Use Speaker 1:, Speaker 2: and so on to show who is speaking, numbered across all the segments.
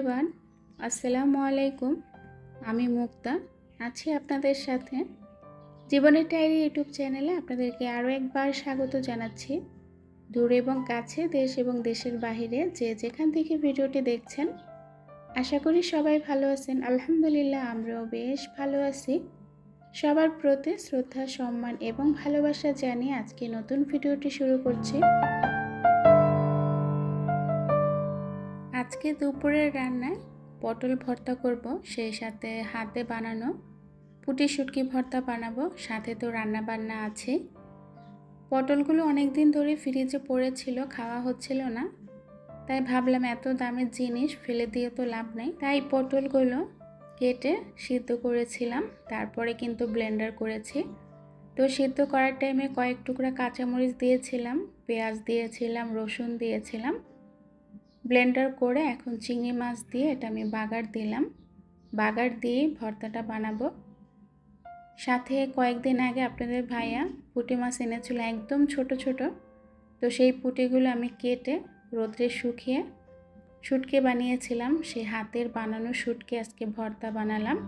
Speaker 1: Everyone আসসালামু আলাইকুম। আমি মুক্তা, আছি আপনাদের সাথে। জীবনের ডায়েরি ইউটিউব চ্যানেলে আপনাদেরকে আরও একবার স্বাগত জানাচ্ছি। দূর এবং কাছে, দেশ এবং দেশের বাইরে যে যেখান থেকে ভিডিওটি দেখছেন, আশা করি সবাই ভালো আছেন। আলহামদুলিল্লাহ, আমরাও বেশ ভালো আছি। সবার প্রতি শ্রদ্ধা, সম্মান এবং ভালোবাসা জানিয়ে আজকে নতুন ভিডিওটি শুরু করছি। আজকে দুপুরের রান্নায় পটল ভর্তা করব, সেই সাথে হাতে বানানো পুটি শুটকি ভর্তা বানাবো, সাথে তো রান্না বান্না আছে। পটলগুলো অনেক দিন ধরে ফ্রিজে পড়েছিল, খাওয়া হচ্ছিল না। তাই ভাবলাম এত দামের জিনিস ফেলে দিয়ে তো লাভ নেই। তাই পটলগুলো কেটে সিদ্ধ করেছিলাম, তারপরে কিন্তু ব্লেন্ডার করেছি। তো সিদ্ধ করার টাইমে কয়েক টুকরা কাঁচামরিচ দিয়েছিলাম, পেঁয়াজ দিয়েছিলাম, রসুন দিয়েছিলাম। ব্লেন্ডার করে এখন চিংড়ি মাছ দিয়ে এটা আমি বাগার দিলাম। বাগার দিয়ে ভর্তাটা বানাবো। সাথে কয়েকদিন আগে আপনাদের ভাইয়া পুঁটি মাছ এনেছিল একদম ছোট ছোট। তো সেই পুঁটিগুলো আমি কেটে রোদ্রে শুকিয়ে শুটকে বানিয়েছিলাম। সেই হাতের বানানো শুটকে আজকে ভর্তা বানালাম।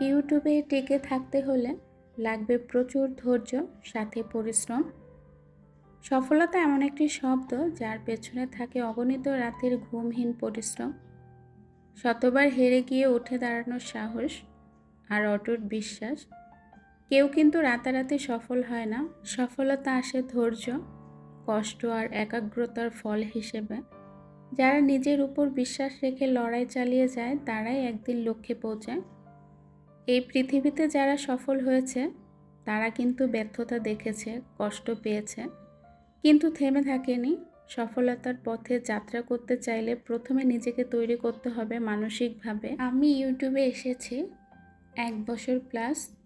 Speaker 1: ইউটিউবে টিকে থাকতে হলে লাগবে প্রচুর ধৈর্য, সাথে পরিশ্রম। সফলতা এমন একটি শব্দ যার পেছনে থাকে অগণিত রাতের ঘুমহীন পরিশ্রম। শতবার হেরে গিয়ে উঠে দাঁড়ানোর সাহস আর অটুট বিশ্বাস। কেউ কিন্তু রাতারাতি সফল হয় না। সফলতা আসে ধৈর্য, কষ্ট আর একাগ্রতার ফল হিসেবে। যারা নিজের উপর বিশ্বাস রেখে লড়াই চালিয়ে যায়, তারাই একদিন লক্ষ্যে পৌঁছায়। এই পৃথিবীতে যারা সফল হয়েছে, তারা কিন্তু ব্যর্থতা দেখেছে, কষ্ট পেয়েছে। কিন্তু থেমে থাকেনি। সফলতার পথে যাত্রা করতে চাইলে প্রথমে নিজেকে তৈরি করতে হবে মানসিকভাবে। আমি ইউটিউবে এসেছি এক বছর প্লাস।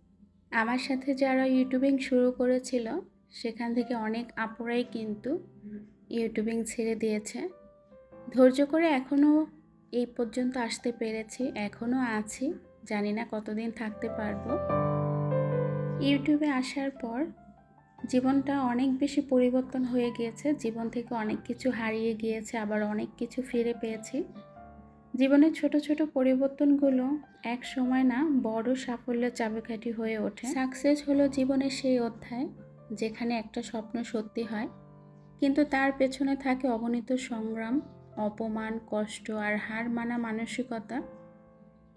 Speaker 1: আমার সাথে যারা ইউটিউবিং শুরু করেছিল, সেখান থেকে অনেক আপুরাই কিন্তু ইউটিউবিং ছেড়ে দিয়েছে। ধৈর্য করে এখনও এই পর্যন্ত আসতে পেরেছি, এখনও আছি। জানি না কতদিন থাকতে পারব। ইউটিউবে আসার পর জীবনটা অনেক বেশি পরিবর্তন হয়ে গিয়েছে। জীবন থেকে অনেক কিছু হারিয়ে গিয়েছে, আবার অনেক কিছু ফিরে পেয়েছি। জীবনের ছোট ছোট পরিবর্তনগুলো এক সময় না বড় সাফল্যের চাবিকাঠি হয়ে ওঠে। সাকসেস হলো জীবনের সেই অধ্যায় যেখানে একটা স্বপ্ন সত্যি হয়, কিন্তু তার পেছনে থাকে অগণিত সংগ্রাম, অপমান, কষ্ট আর হার মানা মানসিকতা।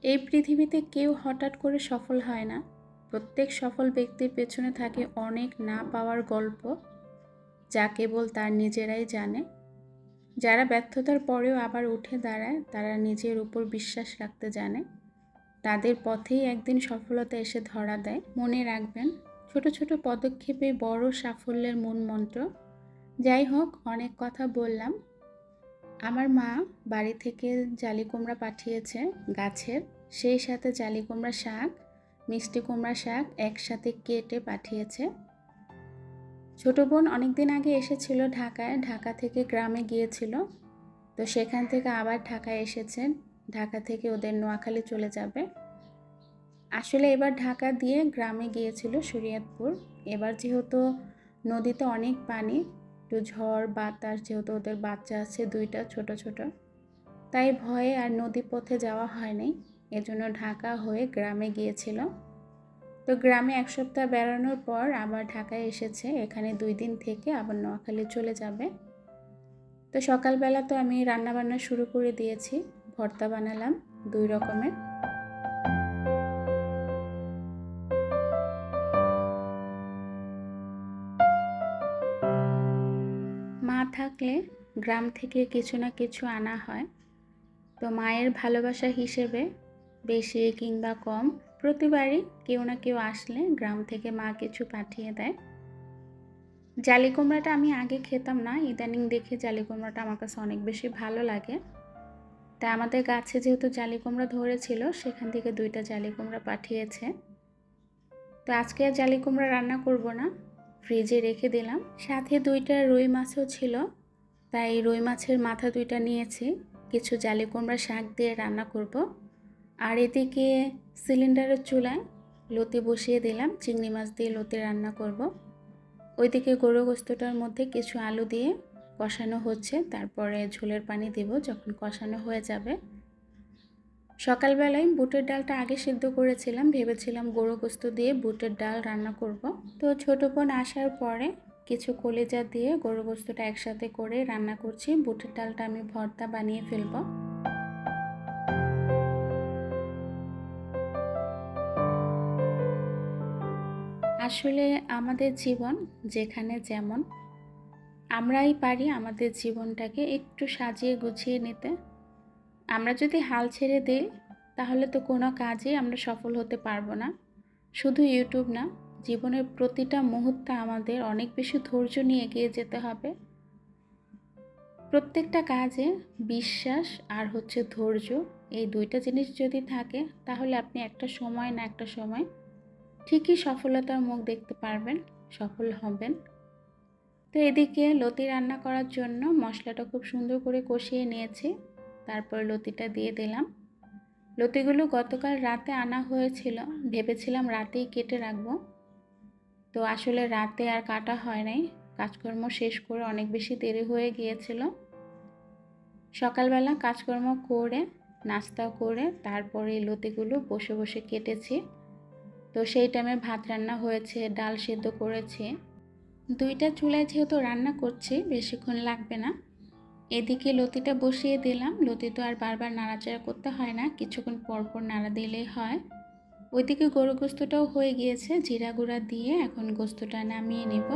Speaker 1: এই পৃথিবীতে কেউ হঠাৎ করে সফল হয় না। প্রত্যেক সফল ব্যক্তির পেছনে থাকে অনেক না পাওয়ার গল্প, যা কেবল তার নিজেরাই জানে। যারা ব্যর্থতার পরেও আবার উঠে দাঁড়ায়, তারা নিজের উপর বিশ্বাস রাখতে জানে। তাদের পথেই একদিন সফলতা এসে ধরা দেয়। মনে রাখবেন, ছোট ছোট পদক্ষেপে বড় সাফল্যের মূল মন্ত্র, যাই হোক, অনেক কথা বললাম। আমার মা বাড়ি থেকে জালি কুমড়া পাঠিয়েছে গাছের। সেই সাথে জালি কুমড়া শাক, মিষ্টি কুমড়া শাক একসাথে কেটে পাঠিয়েছে। ছোটো বোন অনেক দিন আগে এসেছিল ঢাকায়, ঢাকা থেকে গ্রামে গিয়েছিল। তো সেখান থেকে আবার ঢাকায় এসেছে। ঢাকা থেকে ওদের নোয়াখালী চলে যাবে। আসলে এবার ঢাকা দিয়ে গ্রামে গিয়েছিল শরীয়তপুর। এবার যেহেতু নদীতে অনেক পানি একটু ঝড় বাতাস যেহেতু ওদের বাচ্চা আছে দুইটা, ছোট ছোট। তাই ভয়ে আর নদী পথে যাওয়া হয়নি। এজন্য ঢাকা হয়ে গ্রামে গিয়েছিল। তো গ্রামে এক সপ্তাহ বেড়ানোর পর আবার ঢাকায় এসেছে। এখানে দুই দিন থেকে আবার নোয়াখালী চলে যাবে। তো সকালবেলা তো আমি রান্নাবান্না শুরু করে দিয়েছি। ভর্তা বানালাম দুই রকমের। থাকলে গ্রাম থেকে কিছু না কিছু আনা হয়। তো মায়ের ভালোবাসা হিসেবে বেশি কিংবা কম প্রতিবারই কেউ না কেউ আসলে গ্রাম থেকে মা কিছু পাঠিয়ে দেয়। জালি কুমড়াটা আমি আগে খেতাম না, ইদানিং দেখে জালি কুমড়াটা আমার কাছে অনেক বেশি ভালো লাগে। তা আমাদের গাছে যেহেতু জালি কুমড়া ধরেছিল, সেখান থেকে দুইটা জালি কুমড়া পাঠিয়েছে। তো আজকে আর জালি কুমড়া রান্না করব না, ফ্রিজে রেখে দিলাম। সাথে দুইটা রুই মাছও ছিল তাই রুই মাছের মাথা দুইটা নিয়েছি। কিছু জালি কুমড়া শাক দিয়ে রান্না করব। আর এদিকে সিলিন্ডারের চুলায় লতি বসিয়ে দিলাম, চিংড়ি মাছ দিয়ে লতি রান্না করব। ওইদিকে গরু গোস্তটার মধ্যে কিছু আলু দিয়ে কষানো হচ্ছে, তারপরে ঝোলের পানি দেব যখন কষানো হয়ে যাবে। সকালবেলায় বুটের ডালটা আগে সিদ্ধ করেছিলাম, ভেবেছিলাম গরু গোস্ত দিয়ে বুটের ডাল রান্না করব। তো ছোটো বোন আসার পরে কিছু কলিজা দিয়ে গরু একসাথে করে রান্না করছি। বুটের ডালটা আমি ভর্তা বানিয়ে ফেলব। আসলে আমাদের জীবন যেখানে যেমন, আমরাই পারি আমাদের জীবনটাকে একটু সাজিয়ে গুছিয়ে নিতে। আমরা যদি হাল ছেড়ে দিই, তাহলে তো কোনো কাজেই আমরা সফল হতে পারব না। শুধু ইউটিউব না। জীবনের প্রতিটা মুহূর্তে আমাদের অনেক বেশি ধৈর্য নিয়ে এগিয়ে যেতে হবে। প্রত্যেকটা কাজে বিশ্বাস আর হচ্ছে ধৈর্য এই দুইটা জিনিস যদি থাকে, তাহলে আপনি একটা সময় না একটা সময় ঠিকই সফলতার মুখ দেখতে পারবেন, সফল হবেন। তো এদিকে লতি রান্না করার জন্য মশলাটা খুব সুন্দর করে কষিয়ে নিয়েছি, তারপর লতিটা দিয়ে দিলাম। লতিগুলো গতকাল রাতে আনা হয়েছিল, ভেবেছিলাম রাতেই কেটে রাখব। তো আসলে রাতে আর কাটা হয় নাই। কাজকর্ম শেষ করে অনেক বেশি দেরি হয়ে গিয়েছিল। সকালবেলা কাজকর্ম করে নাস্তা করে, তারপরে এই লতিগুলো বসে বসে কেটেছি। তো সেই টাইমে ভাত রান্না হয়েছে, ডাল সেদ্ধ করেছি। দুইটা চুলায় যেহেতু রান্না করছি, বেশিক্ষণ লাগবে না। এদিকে লতিটা বসিয়ে দিলাম। লতি তো আর বারবার নাড়াচাড়া করতে হয় না, কিছুক্ষণ পরপর নাড়া দিলেই হয়। ওইদিকে গরু গোস্তটাও হয়ে গিয়েছে জিরা গুঁড়া দিয়ে এখন গোস্তটা নামিয়ে নেব।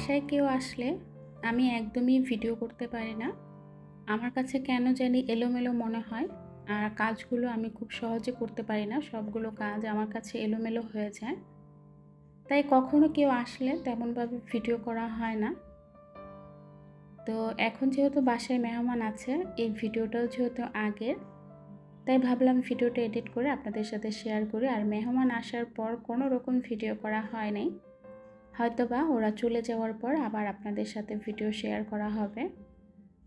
Speaker 1: বাসায় কেউ আসলে আমি একদমই ভিডিও করতে পারি না। আমার কাছে কেন জানি এলোমেলো মনে হয় আর কাজগুলো আমি খুব সহজে করতে পারি না, সবগুলো কাজ আমার কাছে এলোমেলো হয়ে যায়। তাই কখনো কেউ আসলে তেমনভাবে ভিডিও করা হয় না। তো এখন যেহেতু বাসায় মেহমান আছে, এই ভিডিওটাও যেহেতু আগের তাই ভাবলাম ভিডিওটা এডিট করে আপনাদের সাথে শেয়ার করি। আর মেহমান আসার পর কোনো রকম ভিডিও করা হয় নাই। হয়তোবা ওরা চলে যাওয়ার পর আবার আপনাদের সাথে ভিডিও শেয়ার করা হবে।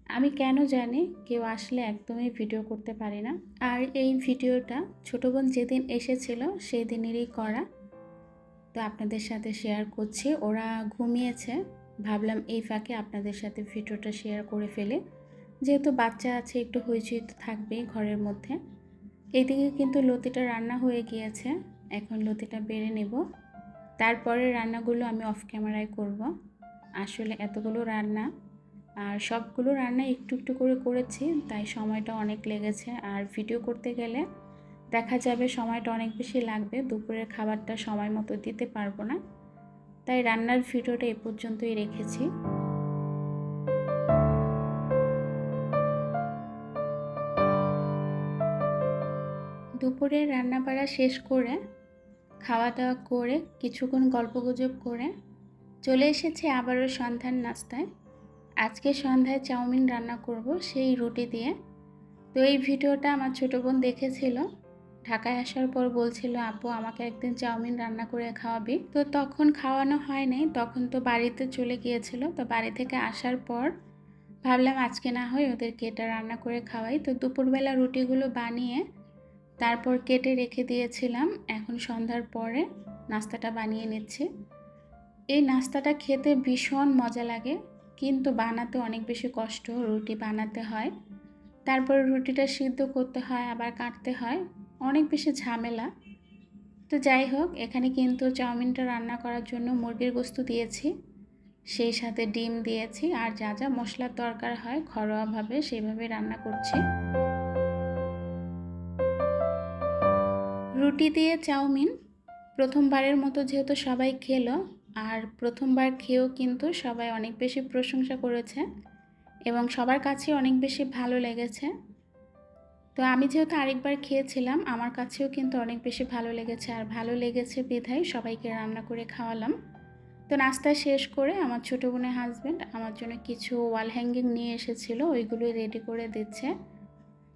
Speaker 1: আমি কেন জানি কেউ আসলে একদমই ভিডিও করতে পারি না। আর এই ভিডিওটা ছোটো বোন যেদিন এসেছিল সেই দিনেরই করা। তো আপনাদের সাথে শেয়ার করছি। ওরা ঘুমিয়েছে। ভাবলাম এই ফাঁকে আপনাদের সাথে ভিডিওটা শেয়ার করে ফেলে। যেহেতু বাচ্চা আছে, একটু হইচই তো থাকবেই ঘরের মধ্যে। এদিকে কিন্তু লতিটা রান্না হয়ে গিয়েছে। এখন লতিটা বেড়ে নেব। তারপরে রান্নাগুলো আমি অফ ক্যামেরায় করব। আসলে এতগুলো রান্না আর সবগুলো রান্না একটু একটু করে করেছি, তাই সময়টা অনেক লেগেছে। আর ভিডিও করতে গেলে দেখা যাবে সময়টা অনেক বেশি লাগবে, দুপুরের খাবারটা সময় মতো দিতে পারব না। তাই রান্নার ভিডিওটা এ পর্যন্তই রেখেছি। দুপুরে রান্না বাড়া শেষ করে খাওয়া দাওয়া করে কিছুক্ষণ গল্পগুজব করে চলে এসেছি আবারও সন্ধ্যার নাস্তায়। আজকে সন্ধ্যায় চাউমিন রান্না করব সেই রুটি দিয়ে। তো এই ভিডিওটা আমার ছোটো বোন দেখেছিল। ঢাকায় আসার পর বলছিল, আপু, আমাকে একদিন চাউমিন রান্না করে খাওয়াবি। তো তখন খাওয়ানো হয় নাই তখন তো বাড়িতে চলে গিয়েছিল। তো বাড়ি থেকে আসার পর ভাবলাম, আজকে না হয় ওদেরকে এটা রান্না করে খাওয়াই। তো দুপুরবেলা রুটিগুলো বানিয়ে তারপর কেটে রেখে দিয়েছিলাম। এখন সন্ধ্যার পরে নাস্তাটা বানিয়ে নিচ্ছি। এই নাস্তাটা খেতে ভীষণ মজা লাগে, কিন্তু বানাতে অনেক বেশি কষ্ট, রুটি বানাতে হয়। তারপর রুটিটা সিদ্ধ করতে হয়, আবার কাটতে হয়, অনেক বেশি ঝামেলা। তো যাই হোক, এখানে কিন্তু চাউমিনটা রান্না করার জন্য মুরগির গোস্ত দিয়েছি। সেই সাথে ডিম দিয়েছি, আর যা যা মশলার দরকার হয়, ঘরোয়াভাবে সেইভাবে রান্না করছি। রুটি দিয়ে চাউমিন প্রথমবারের মতো যেহেতু সবাই খেলো, আর প্রথমবার খেয়েও কিন্তু সবাই অনেক বেশি প্রশংসা করেছে এবং সবার কাছে অনেক বেশি ভালো লেগেছে। তো আমি যেহেতু আরেকবার খেয়েছিলাম, আমার কাছেও কিন্তু অনেক বেশি ভালো লেগেছে, আর ভালো লেগেছে বিধায় সবাইকে রান্না করে খাওয়ালাম। তো নাস্তা শেষ করে আমার ছোটো বোনের হাজব্যান্ড আমার জন্য কিছু ওয়াল হ্যাঙ্গিং নিয়ে এসেছিল, ওইগুলোই রেডি করে দিচ্ছে।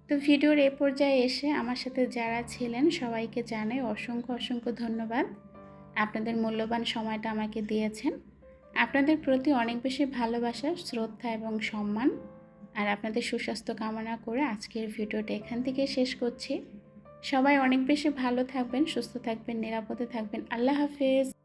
Speaker 1: তো ভিডিওর এ পর্যায়ে এসে আমার সাথে যারা ছিলেন সবাইকে জানাই অসংখ্য অসংখ্য ধন্যবাদ। আপনাদের মূল্যবান সময়টা আমাকে দিয়েছেন। আপনাদের প্রতি অনেক বেশি ভালোবাসা, শ্রদ্ধা এবং সম্মান। আর আপনাদের সুস্বাস্থ্য কামনা করে আজকের ভিডিওটা এখান থেকে শেষ করছি। সবাই অনেক বেশি ভালো থাকবেন, সুস্থ থাকবেন, নিরাপদে থাকবেন। আল্লাহ হাফেজ।